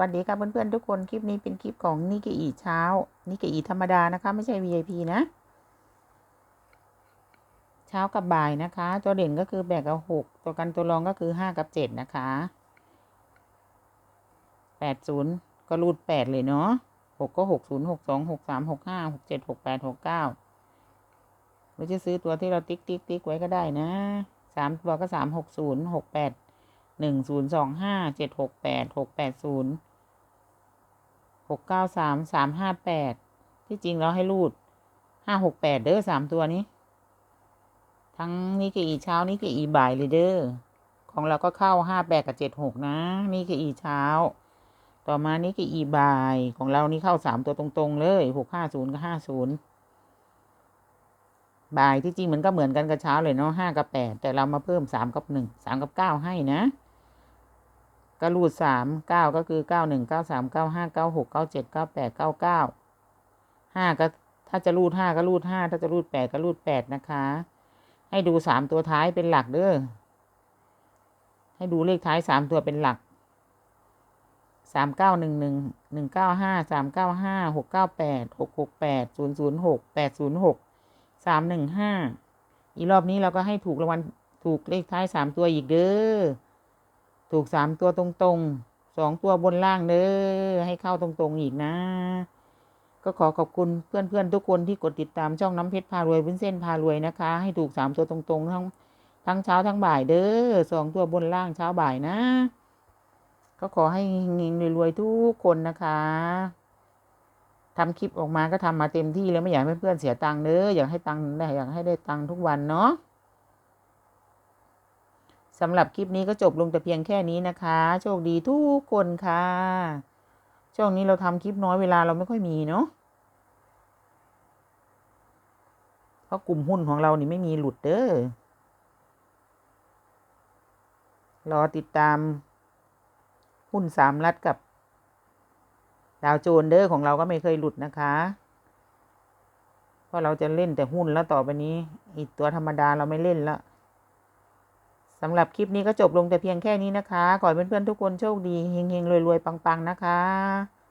วัสดีค่ะเพื่อนๆทุกคนคลิปนี้เป็นคลิปของนิกเกอีเช้านิกเกอีธรรมดานะคะ ไม่ใช่ VIP นะ เช้ากับบ่ายนะคะ ตัวเด่นก็คือแบกกับหกตัวกันตัวรองก็คือห้ากับเจ็ดนะคะแปดศูนย์ก็รูดแปดเลยเนาะหกก็หกศูนย์หกสองหกสามหกห้าหกเจ็ดหกแปดหกเก้าเราจะซื้อตัวที่เราติ๊กติ๊กติ๊กไว้ก็ได้นะสามตัวก็สามหกศูนย์หกแปด หนึ่งศูนย์สองห้าเจ็ดหกแปดหกแปดศูนย์หกเก้าสามสามห้าแปดที่จริงเราให้รูดห้าหกแปดเด้อสามตัวนี้ ทั้งนี่คืออีเช้านี่คืออีบ่ายเลยเด้อของเราก็เข้าห้าแปดกับเจ็ดหกนะนี่คืออีเช้า ต่อมานี่คืออีบ่ายของเรานี่เข้าสามตัวตรงๆเลยหกห้าศูนย์กับห้าศูนย์บ่ายที่จริงมันก็เหมือนกันกับเช้าเลยเนาะห้ากับแปดแต่เรามาเพิ่มสามกับหนึ่งสามกับเก้าให้นะ ก็รูดสามเก้าก็คือเก้าหนึ่งเก้าสามเก้าห้าเก้าหกเก้าเจ็ดเก้าแปดเก้าเก้าห้าก็ถ้าจะรูดห้าก็รูดห้าถ้าจะรูดแปดก็รูดแปดนะคะ ให้ดูสามตัวท้ายเป็นหลักเด้อให้ดูเลขท้ายสามตัวเป็นหลักสามเก้าหนึ่งหนึ่งหนึ่งเก้าห้าสามเก้าห้าหกเก้าแปดหกหกแปดศูนย์ศูนย์หกแปดศูนย์หกสามหนึ่งห้าอีรอบนี้เราก็ให้ถูกรางวัลถูกเลขท้ายสามตัวอีกเด้อ ถูกสามตัวตรงๆสองตัวบนล่างเด้อให้เข้าตรงๆอีกนะ ก็ขอขอบคุณเพื่อนๆทุกคนที่กดติดตามช่องน้ำเพชรพารวยวุ้นเส้นพารวยนะคะ ให้ถูกสามตัวตรงๆทั้งทั้งเช้าทั้งบ่ายเด้อสองตัวบนล่างเช้าบ่ายนะ ก็ขอให้เงๆรวยๆทุกคนนะคะทำคลิปออกมาก็ทำมาเต็มที่แล้วไม่อยากให้เพื่อนเสียตังค์เด้ออยากให้ตังค์ได้อยากให้ได้ตังค์ทุกวันเนาะ สำหรับคลิปนี้ก็จบลงแต่เพียงแค่นี้นะคะ โชคดีทุกคนค่ะ ช่วงนี้เราทำคลิปน้อยเวลาเราไม่ค่อยมีเนาะ เพราะกลุ่มหุ้นของเรานี่ไม่มีหลุดเด้อ รอติดตามหุ้นสามรัฐกับ ดาวโจนเด้อของเราก็ไม่เคยหลุดนะคะเพราะเราจะเล่นแต่หุ้นแล้วต่อไปนี้อีกตัวธรรมดาเราไม่เล่นแล้ว สำหรับคลิปนี้ก็จบลงแต่เพียงแค่นี้นะคะ ขอให้เพื่อนๆทุกคนโชคดีเฮงๆรวยๆปังๆนะคะ